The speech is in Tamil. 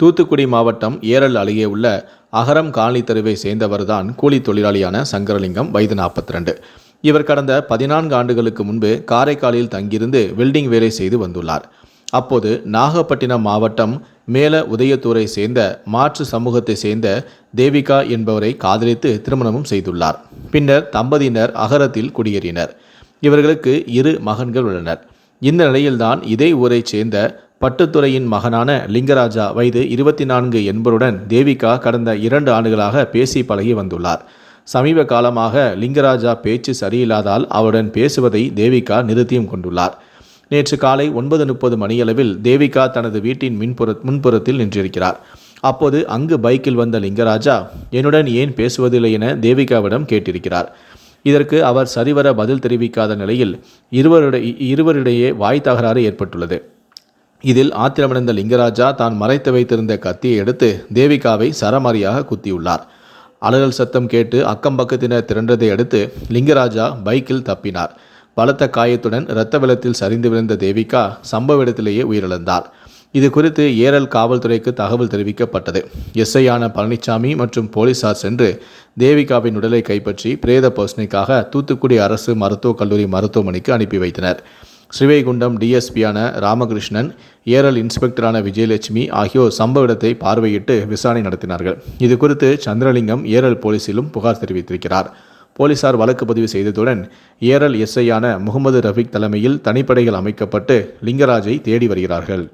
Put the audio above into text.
தூத்துக்குடி மாவட்டம் ஏரல் அருகே உள்ள அகரம் காலனி தெருவை சேர்ந்தவர்தான் கூலி தொழிலாளியான சங்கரலிங்கம் வயது 42 இவர் கடந்த பதினான்கு ஆண்டுகளுக்கு முன்பு காரைக்காலில் தங்கியிருந்து வெல்டிங் வேலை செய்து வந்துள்ளார். அப்போது நாகப்பட்டினம் மாவட்டம் மேல உதயத்தூரை சேர்ந்த மாற்று சமூகத்தை சேர்ந்த தேவிகா என்பவரை காதலித்து திருமணமும் செய்துள்ளார். பின்னர் தம்பதியினர் அகரத்தில் குடியேறினர். இவர்களுக்கு இரு மகன்கள் உள்ளனர். இந்த நிலையில்தான் இதே ஊரைச் சேர்ந்த பட்டுத்துறையின் மகனான லிங்கராஜா வயது இருபத்தி நான்கு என்பருடன் தேவிகா கடந்த இரண்டு ஆண்டுகளாக பேசி பழகி வந்துள்ளார். சமீப காலமாக லிங்கராஜா பேச்சு சரியில்லாதால் அவருடன் பேசுவதை தேவிகா நிறுத்தியும் கொண்டுள்ளார். நேற்று காலை ஒன்பது முப்பது மணியளவில் தேவிகா தனது வீட்டின் மின்புற முன்புறத்தில் நின்றிருக்கிறார். அப்போது அங்கு பைக்கில் வந்த லிங்கராஜா என்னுடன் ஏன் பேசுவதில்லை என தேவிகாவிடம் கேட்டிருக்கிறார். இதற்கு அவர் சரிவர பதில் தெரிவிக்காத நிலையில் இருவருடைய இருவரிடையே வாய் தகராறு ஏற்பட்டுள்ளது. இதில் ஆத்திரமடைந்த லிங்கராஜா தான் மறைத்து வைத்திருந்த கத்தியை எடுத்து தேவிகாவை சரமாரியாக குத்தியுள்ளார். அலறல் சத்தம் கேட்டு அக்கம் பக்கத்தினர் திரண்டதை அடுத்து லிங்கராஜா பைக்கில் தப்பினார். பலத்த காயத்துடன் இரத்த வெள்ளத்தில் சரிந்து விழுந்த தேவிகா சம்பவ இடத்திலேயே உயிரிழந்தார். இது குறித்து ஏரல் காவல்துறைக்கு தகவல் தெரிவிக்கப்பட்டது. எஸ்ஐயான பழனிசாமி மற்றும் போலீசார் சென்று தேவிகாவின் உடலை கைப்பற்றி பிரேத பரிசோதனைக்காக தூத்துக்குடி அரசு மருத்துவக் கல்லூரி மருத்துவமனைக்கு அனுப்பி வைத்தனர். ஸ்ரீவைகுண்டம் டிஎஸ்பியான ராமகிருஷ்ணன் ஏரல் இன்ஸ்பெக்டரான விஜயலட்சுமி ஆகியோர் சம்பவ இடத்தை பார்வையிட்டு விசாரணை நடத்தினார்கள். இது குறித்து சந்திரலிங்கம் ஏரல் போலீசிலும் புகார் தெரிவித்திருக்கிறார். போலீசார் வழக்கு பதிவு செய்ததுடன் ஏரல் எஸ்ஐயான முகமது ரஃபிக் தலைமையில் தனிப்படைகள் அமைக்கப்பட்டு லிங்கராஜை தேடி வருகிறார்கள்.